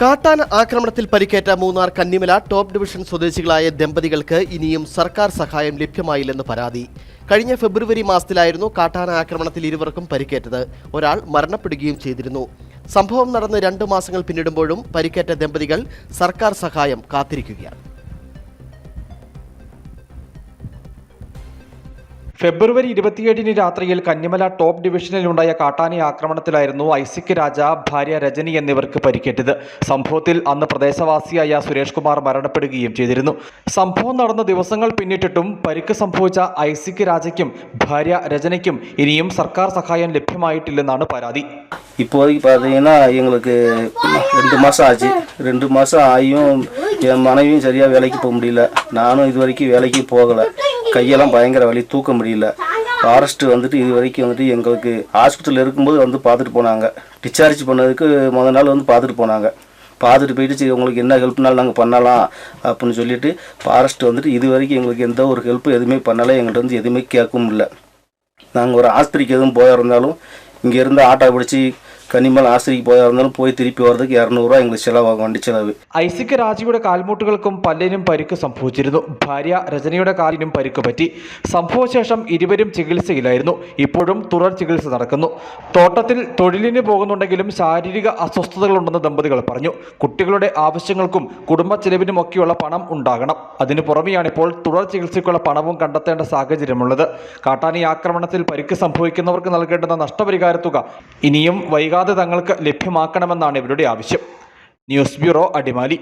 കാട്ടാന ആക്രമണത്തിൽ പരിക്കേറ്റ മൂന്നാർ കന്നിമല ടോപ്പ് ഡിവിഷൻ സ്വദേശികളായ ദമ്പതികൾക്ക് ഇനിയും സർക്കാർ സഹായം ലഭ്യമായില്ലെന്ന് പരാതി. കഴിഞ്ഞ ഫെബ്രുവരി മാസത്തിലായിരുന്നു കാട്ടാന ആക്രമണത്തിൽ ഇരുവർക്കും പരിക്കേറ്റത്. ഒരാൾ മരണപ്പെടുകയും ചെയ്തിരുന്നു. സംഭവം നടന്ന് രണ്ട് മാസങ്ങൾ പിന്നിടുമ്പോഴും പരിക്കേറ്റ ദമ്പതികൾ സർക്കാർ സഹായം കാത്തിരിക്കുകയാണ്. ഫെബ്രുവരി ഇരുപത്തിയേഴിന് രാത്രിയിൽ കന്നിമല ടോപ്പ് ഡിവിഷനിലുണ്ടായ കാട്ടാന ആക്രമണത്തിലായിരുന്നു ഐസിക് രാജ ഭാര്യ രജനി എന്നിവർക്ക് പരിക്കേറ്റത് സംഭവത്തിൽ അന്ന് പ്രദേശവാസിയായ സുരേഷ് കുമാർ മരണപ്പെടുകയും ചെയ്തിരുന്നു സംഭവം നടന്ന ദിവസങ്ങൾ പിന്നിട്ടിട്ടും പരിക്ക് സംഭവിച്ച ഐസിക് രാജയ്ക്കും ഭാര്യ രജനിക്കും ഇനിയും സർക്കാർ സഹായം ലഭ്യമായിട്ടില്ലെന്നാണ് പരാതി இப்போதைக்கு பார்த்தீங்கன்னா எங்களுக்கு ரெண்டு மாதம் ஆச்சு ரெண்டு மாதம் ஆகியும் என் மனைவியும் சரியாக வேலைக்கு போக முடியல நானும் இது வரைக்கும் வேலைக்கு போகலை கையெல்லாம் பயங்கர வலி தூக்க முடியல. ஃபாரஸ்ட்டு வந்துட்டு இது வரைக்கும் வந்துட்டு எங்களுக்கு ஹாஸ்பிட்டல் இருக்கும்போது வந்து பார்த்துட்டு போனாங்க. டிஸ்சார்ஜ் பண்ணதுக்கு முத நாள் வந்து பார்த்துட்டு போனாங்க. பார்த்துட்டு போயிட்டு சரி உங்களுக்கு என்ன ஹெல்ப்னாலும் நாங்கள் பண்ணலாம் அப்படின்னு சொல்லிட்டு ஃபாரஸ்ட் வந்துட்டு இது வரைக்கும் எங்களுக்கு எந்த ஒரு ஹெல்ப் எதுவுமே பண்ணலை. எங்கள்கிட்ட வந்து எதுவுமே கேட்கவும் இல்லை. நாங்கள் ஒரு ஆஸ்பத்திரிக்கு எதுவும் போயிருந்தாலும் இங்கேருந்து ஆட்டோ பிடிச்சி கன்னிமலை ஆஸ்பத்திரிக்கு போயிருந்தாலும் போய் திருப்பி வர்றதுக்கு இரநூறுவா எங்களுக்கு செலவாகும் வண்டி செலவு ഐസിക് രാജയുടെ കാൽമുട്ടുകൾക്കും പല്ലിനും പരിക്ക് സംഭവിച്ചിരുന്നു ഭാര്യ രജനിയുടെ കാലിനും പരിക്ക് പറ്റി സംഭവശേഷം ഇരുവരും ചികിത്സയിലായിരുന്നു ഇപ്പോഴും തുടർ ചികിത്സ നടക്കുന്നു തോട്ടത്തിൽ തൊഴിലിന് പോകുന്നുണ്ടെങ്കിലും ശാരീരിക അസ്വസ്ഥതകളുണ്ടെന്ന് ദമ്പതികൾ പറഞ്ഞു കുട്ടികളുടെ ആവശ്യങ്ങൾക്കും കുടുംബ ചെലവിനുമൊക്കെയുള്ള പണം ഉണ്ടാകണം അതിനു പുറമെയാണ് ഇപ്പോൾ തുടർ ചികിത്സയ്ക്കുള്ള പണവും കണ്ടെത്തേണ്ട സാഹചര്യമുള്ളത് കാട്ടാനി ആക്രമണത്തിൽ പരിക്ക് സംഭവിക്കുന്നവർക്ക് നൽകേണ്ടുന്ന നഷ്ടപരിഹാര തുക ഇനിയും വൈകാതെ തങ്ങൾക്ക് ലഭ്യമാക്കണമെന്നാണ് ഇവരുടെ ആവശ്യം. News bureau Adimali.